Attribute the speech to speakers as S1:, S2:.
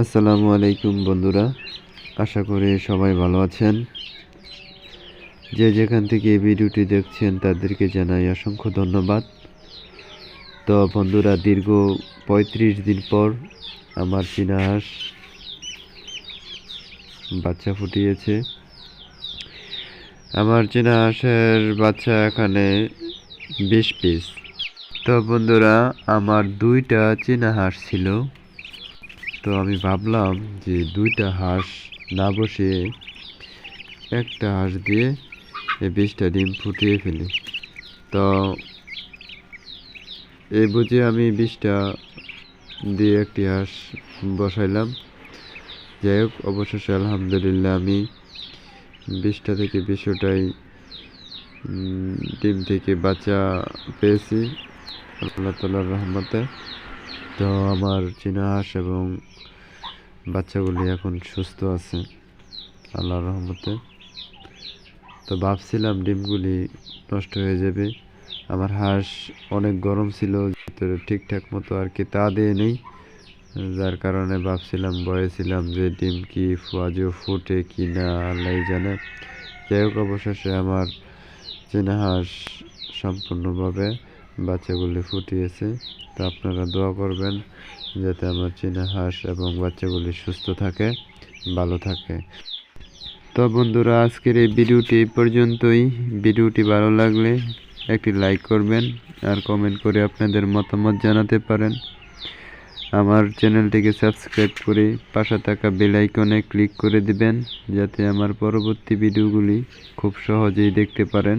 S1: আসসালামু আলাইকুম বন্ধুরা, আশা করি সবাই ভালো আছেন। যে যেখান থেকে এই ভিডিওটি দেখছেন তাদেরকে জানাই অসংখ্য ধন্যবাদ। তো বন্ধুরা, দীর্ঘ পঁয়ত্রিশ দিন পর আমার চীনা হাঁস বাচ্চা ফুটিয়েছে। আমার চীনা হাঁসের বাচ্চা এখানে বিশ পিস তো বন্ধুরা, আমার দুইটা চীনা হাঁস ছিল। তো আমি ভাবলাম যে দুইটা হাঁস না বসে একটা হাঁস দিয়ে এই বিশটা ডিম ফুটিয়ে ফেলি। তো এই বুঝে আমি বিশটা দিয়ে একটি হাঁস বসাইলাম। যাই হোক, অবশেষে আলহামদুলিল্লাহ আমি বিশটা থেকে বিশটাই ডিম থেকে বাচ্চা পেয়েছি। আল্লাহ তালার রহমতে। তো আমার চীনা এবং বাচ্চাগুলি এখন সুস্থ আছে, আল্লাহর রহমতে। তো ভাবছিলাম ডিমগুলি নষ্ট হয়ে যাবে। আমার হাঁস অনেক গরম ছিল ঠিকঠাক মতো আর কি তা দিয়ে নেই। যার কারণে ভাবছিলাম ভয়েছিলাম যে ডিম কি আজও ফুটে কি না আল্লাহ জানে। যাই হোক, অবশেষে আমার চীনা হাঁস সম্পূর্ণভাবে বাচ্চাগুলি ফুটিয়েছে, তো আপনারা দোয়া করবেন যাতে আমার চীনা হাঁস এবং বাচ্চাগুলি সুস্থ থাকে, ভালো থাকে। তো বন্ধুরা, আজকের এই ভিডিওটি এই পর্যন্তই। ভিডিওটি ভালো লাগলে একটি লাইক করবেন আর কমেন্ট করে আপনাদের মতামত জানাতে পারেন। আমার চ্যানেলটিকে সাবস্ক্রাইব করে পাশে থাকা বেল আইকনে ক্লিক করে দিবেন, যাতে আমার পরবর্তী ভিডিওগুলি খুব সহজেই দেখতে পারেন।